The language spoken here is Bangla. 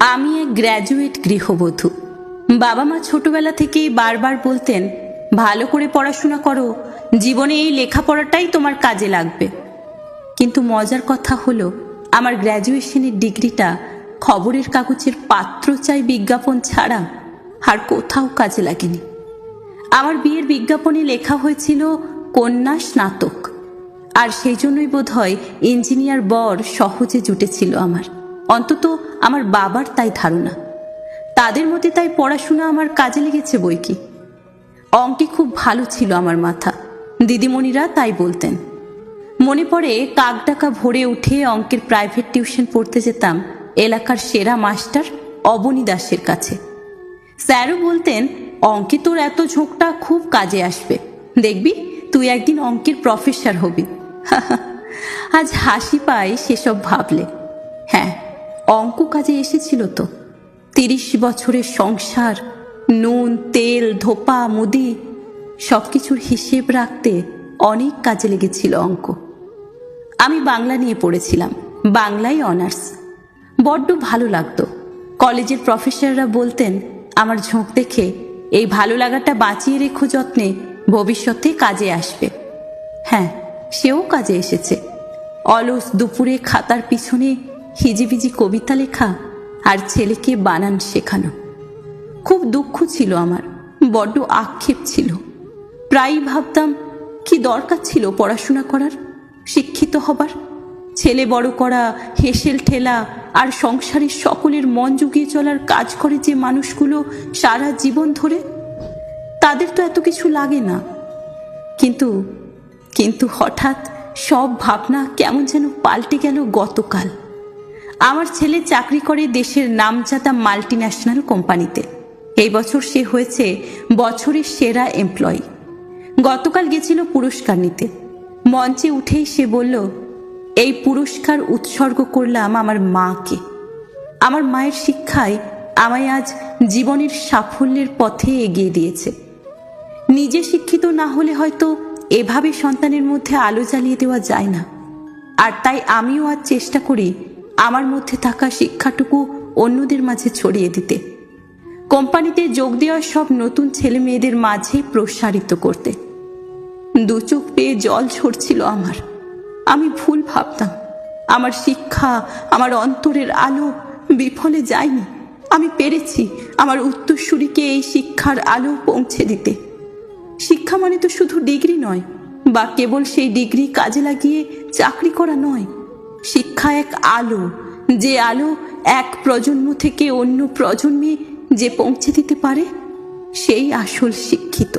আমি এক গ্র্যাজুয়েট গৃহবধূ। বাবা মা ছোটবেলা থেকেই বারবার বলতেন, ভালো করে পড়াশোনা করো, জীবনে এই লেখাপড়াটাই তোমার কাজে লাগবে। কিন্তু মজার কথা হলো, আমার গ্র্যাজুয়েশনের ডিগ্রিটা খবরের কাগজের পাত্র চাই বিজ্ঞাপন ছাড়া আর কোথাও কাজে লাগেনি। আমার বিয়ের বিজ্ঞাপনে লেখা হয়েছিল, কন্যা স্নাতক। আর সেই জন্যই বোধ হয় ইঞ্জিনিয়ার বর সহজে জুটেছিল আমার। অন্তত আমার বাবার তাই ধারণা। তাদের মধ্যে তাই পড়াশোনা আমার কাজে লেগেছে বই কি। অঙ্কে খুব ভালো ছিল আমার মাথা। দিদিমণিরা তাই বলতেন। মনে পড়ে কাকডাকা ভরে উঠে অঙ্কের প্রাইভেট টিউশন পড়তে যেতাম এলাকার সেরা মাস্টার অবনী দাসের কাছে। স্যারও বলতেন, অঙ্কে তোর এত ঝোঁকটা খুব কাজে আসবে। দেখবি, তুই একদিন অঙ্কের প্রফেসর হবি। আজ হাসি পাই সেসব ভাবলে। হ্যাঁ অঙ্ক কাজে এসেছিল তো। তিরিশ বছরের সংসার, নুন, তেল, ধোপা, মুদি সব কিছুর হিসেব রাখতে অনেক কাজে লেগেছিল অঙ্ক। আমি বাংলা নিয়ে পড়েছিলাম বাংলায় অনার্স। বড্ড ভালো লাগতো। কলেজের প্রফেসররা বলতেন, আমার ঝোঁক দেখে এই ভালো লাগাটা বাঁচিয়ে রেখো যত্নে, ভবিষ্যতে কাজে আসবে। হ্যাঁ সেও কাজে এসেছে। অলস দুপুরে খাতার পিছনে হিজিবিজি কবিতা লেখা আর ছেলেকে বানান শেখানো। খুব দুঃখ ছিল আমার, বড্ড আক্ষেপ ছিল। প্রায়ই ভাবতাম, কি দরকার ছিল পড়াশোনা করার? শিক্ষিত হবার? ছেলে বড় করা, হেসেল ঠেলা আর সংসারের সকলের মন জুগিয়ে চলার কাজ করে যে মানুষগুলো সারা জীবন ধরে? তাদের তো এত কিছু লাগে না। কিন্তু কিন্তু হঠাৎ সব ভাবনা কেমন যেন পাল্টে গেল গতকাল। আমার ছেলে চাকরি করে দেশের নামজাদা মাল্টি ন্যাশনাল কোম্পানিতে এই বছর সে হয়েছে বছরের সেরা এমপ্লয়ি গতকাল গেছিল পুরস্কার নিতে। মঞ্চে উঠেই সে বলল, এই পুরস্কার উৎসর্গ করলাম আমার মাকে। আমার মায়ের শিক্ষায় আমায় আজ জীবনের সাফল্যের পথে এগিয়ে দিয়েছে। নিজে শিক্ষিত না হলে হয়তো এভাবে সন্তানের মধ্যে আলো জ্বালিয়ে দেওয়া যায় না। আর তাই আমিও আজ চেষ্টা করি আমার মধ্যে থাকা শিক্ষাটুকু অন্যদের মাঝে ছড়িয়ে দিতে। কোম্পানিতে যোগ দেওয়া সব নতুন ছেলে মেয়েদের মাঝে প্রসারিত করতে। দু চোখ পেয়ে জল ঝরছিল আমার। আমি ভুল ভাবতাম। আমার শিক্ষা, আমার অন্তরের আলো বিফলে যায়নি। আমি পেরেছি আমার উত্তরসূরিকে এই শিক্ষার আলো পৌঁছে দিতে। শিক্ষা মানে তো শুধু ডিগ্রি নয়, বা কেবল সেই ডিগ্রি কাজে লাগিয়ে চাকরি করা নয়। শিক্ষা এক আলো, যে আলো এক প্রজন্ম থেকে অন্য প্রজন্মে যে পৌঁছে দিতে পারে, সেই আসল শিক্ষিত।